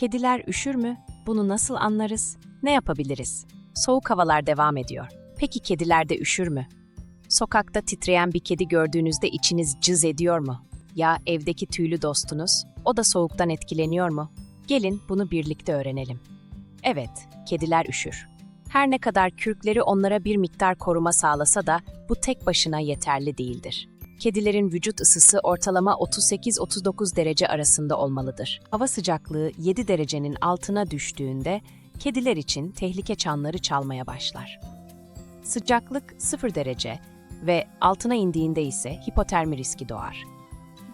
Kediler üşür mü? Bunu nasıl anlarız? Ne yapabiliriz? Soğuk havalar devam ediyor. Peki kediler de üşür mü? Sokakta titreyen bir kedi gördüğünüzde içiniz cız ediyor mu? Ya evdeki tüylü dostunuz? O da soğuktan etkileniyor mu? Gelin bunu birlikte öğrenelim. Evet, kediler üşür. Her ne kadar kürkleri onlara bir miktar koruma sağlasa da bu tek başına yeterli değildir. Kedilerin vücut ısısı ortalama 38-39 derece arasında olmalıdır. Hava sıcaklığı 7 derecenin altına düştüğünde kediler için tehlike çanları çalmaya başlar. Sıcaklık 0 derece ve altına indiğinde ise hipotermi riski doğar.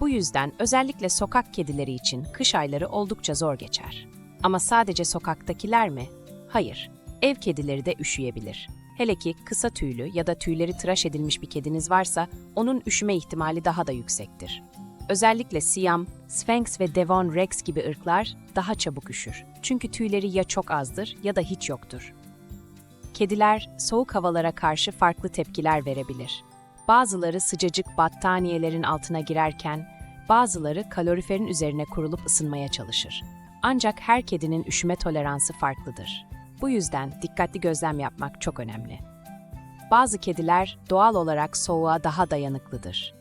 Bu yüzden özellikle sokak kedileri için kış ayları oldukça zor geçer. Ama sadece sokaktakiler mi? Hayır. Ev kedileri de üşüyebilir. Hele ki kısa tüylü ya da tüyleri tıraş edilmiş bir kediniz varsa onun üşüme ihtimali daha da yüksektir. Özellikle Siam, Sphynx ve Devon Rex gibi ırklar daha çabuk üşür. Çünkü tüyleri ya çok azdır ya da hiç yoktur. Kediler soğuk havalara karşı farklı tepkiler verebilir. Bazıları sıcacık battaniyelerin altına girerken, bazıları kaloriferin üzerine kurulup ısınmaya çalışır. Ancak her kedinin üşüme toleransı farklıdır. Bu yüzden dikkatli gözlem yapmak çok önemli. Bazı kediler doğal olarak soğuğa daha dayanıklıdır.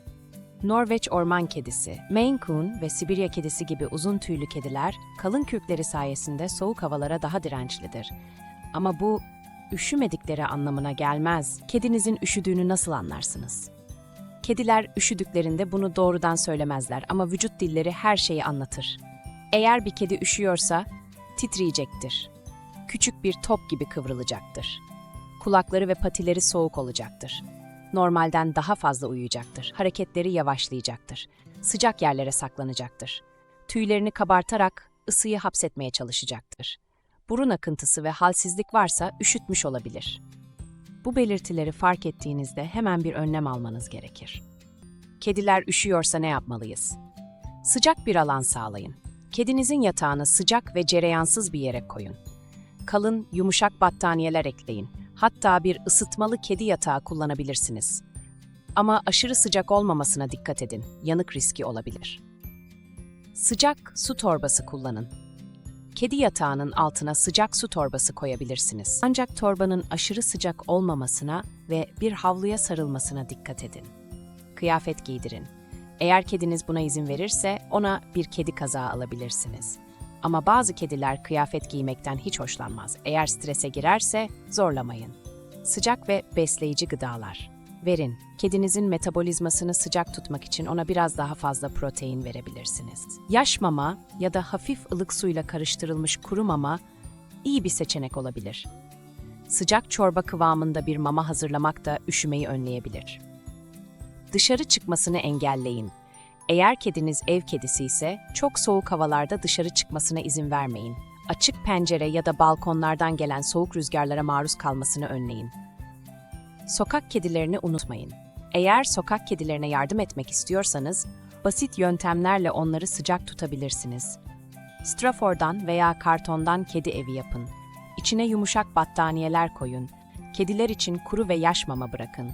Norveç orman kedisi, Maine Coon ve Sibirya kedisi gibi uzun tüylü kediler kalın kürkleri sayesinde soğuk havalara daha dirençlidir. Ama bu üşümedikleri anlamına gelmez. Kedinizin üşüdüğünü nasıl anlarsınız? Kediler üşüdüklerinde bunu doğrudan söylemezler ama vücut dilleri her şeyi anlatır. Eğer bir kedi üşüyorsa titreyecektir. Küçük bir top gibi kıvrılacaktır. Kulakları ve patileri soğuk olacaktır. Normalden daha fazla uyuyacaktır. Hareketleri yavaşlayacaktır. Sıcak yerlere saklanacaktır. Tüylerini kabartarak ısıyı hapsetmeye çalışacaktır. Burun akıntısı ve halsizlik varsa üşütmüş olabilir. Bu belirtileri fark ettiğinizde hemen bir önlem almanız gerekir. Kediler üşüyorsa ne yapmalıyız? Sıcak bir alan sağlayın. Kedinizin yatağını sıcak ve cereyansız bir yere koyun. Kalın, yumuşak battaniyeler ekleyin. Hatta bir ısıtmalı kedi yatağı kullanabilirsiniz. Ama aşırı sıcak olmamasına dikkat edin. Yanık riski olabilir. Sıcak su torbası kullanın. Kedi yatağının altına sıcak su torbası koyabilirsiniz. Ancak torbanın aşırı sıcak olmamasına ve bir havluya sarılmasına dikkat edin. Kıyafet giydirin. Eğer kediniz buna izin verirse ona bir kedi kazağı alabilirsiniz. Ama bazı kediler kıyafet giymekten hiç hoşlanmaz. Eğer strese girerse zorlamayın. Sıcak ve besleyici gıdalar. Verin. Kedinizin metabolizmasını sıcak tutmak için ona biraz daha fazla protein verebilirsiniz. Yaş mama ya da hafif ılık suyla karıştırılmış kuru mama iyi bir seçenek olabilir. Sıcak çorba kıvamında bir mama hazırlamak da üşümeyi önleyebilir. Dışarı çıkmasını engelleyin. Eğer kediniz ev kedisi ise çok soğuk havalarda dışarı çıkmasına izin vermeyin. Açık pencere ya da balkonlardan gelen soğuk rüzgarlara maruz kalmasını önleyin. Sokak kedilerini unutmayın. Eğer sokak kedilerine yardım etmek istiyorsanız, basit yöntemlerle onları sıcak tutabilirsiniz. Strafordan veya kartondan kedi evi yapın. İçine yumuşak battaniyeler koyun. Kediler için kuru ve yaş mama bırakın.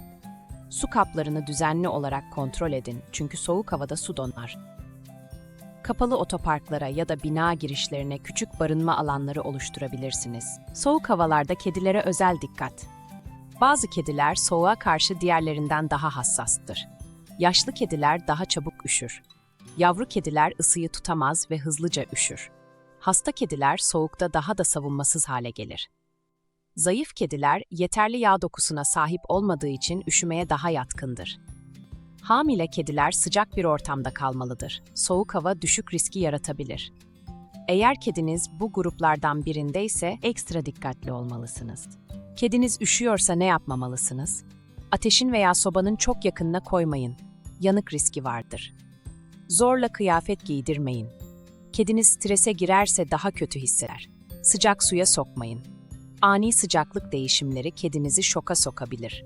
Su kaplarını düzenli olarak kontrol edin çünkü soğuk havada su donar. Kapalı otoparklara ya da bina girişlerine küçük barınma alanları oluşturabilirsiniz. Soğuk havalarda kedilere özel dikkat. Bazı kediler soğuğa karşı diğerlerinden daha hassastır. Yaşlı kediler daha çabuk üşür. Yavru kediler ısıyı tutamaz ve hızlıca üşür. Hasta kediler soğukta daha da savunmasız hale gelir. Zayıf kediler yeterli yağ dokusuna sahip olmadığı için üşümeye daha yatkındır. Hamile kediler sıcak bir ortamda kalmalıdır. Soğuk hava düşük riski yaratabilir. Eğer kediniz bu gruplardan birindeyse ekstra dikkatli olmalısınız. Kediniz üşüyorsa ne yapmamalısınız? Ateşin veya sobanın çok yakınına koymayın. Yanık riski vardır. Zorla kıyafet giydirmeyin. Kediniz strese girerse daha kötü hisseder. Sıcak suya sokmayın. Ani sıcaklık değişimleri kedinizi şoka sokabilir.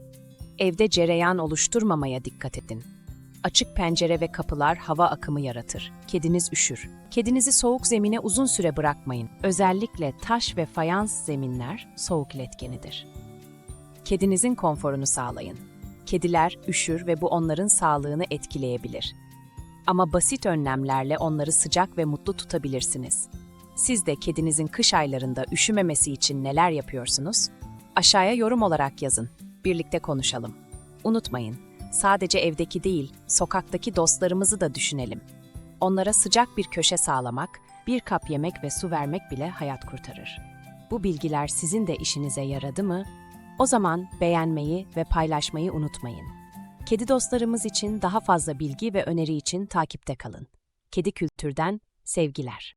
Evde cereyan oluşturmamaya dikkat edin. Açık pencere ve kapılar hava akımı yaratır. Kediniz üşür. Kedinizi soğuk zemine uzun süre bırakmayın. Özellikle taş ve fayans zeminler soğuk iletkenidir. Kedinizin konforunu sağlayın. Kediler üşür ve bu onların sağlığını etkileyebilir. Ama basit önlemlerle onları sıcak ve mutlu tutabilirsiniz. Siz de kedinizin kış aylarında üşümemesi için neler yapıyorsunuz? Aşağıya yorum olarak yazın. Birlikte konuşalım. Unutmayın, sadece evdeki değil, sokaktaki dostlarımızı da düşünelim. Onlara sıcak bir köşe sağlamak, bir kap yemek ve su vermek bile hayat kurtarır. Bu bilgiler sizin de işinize yaradı mı? O zaman beğenmeyi ve paylaşmayı unutmayın. Kedi dostlarımız için daha fazla bilgi ve öneri için takipte kalın. Kedi Kültür'den sevgiler.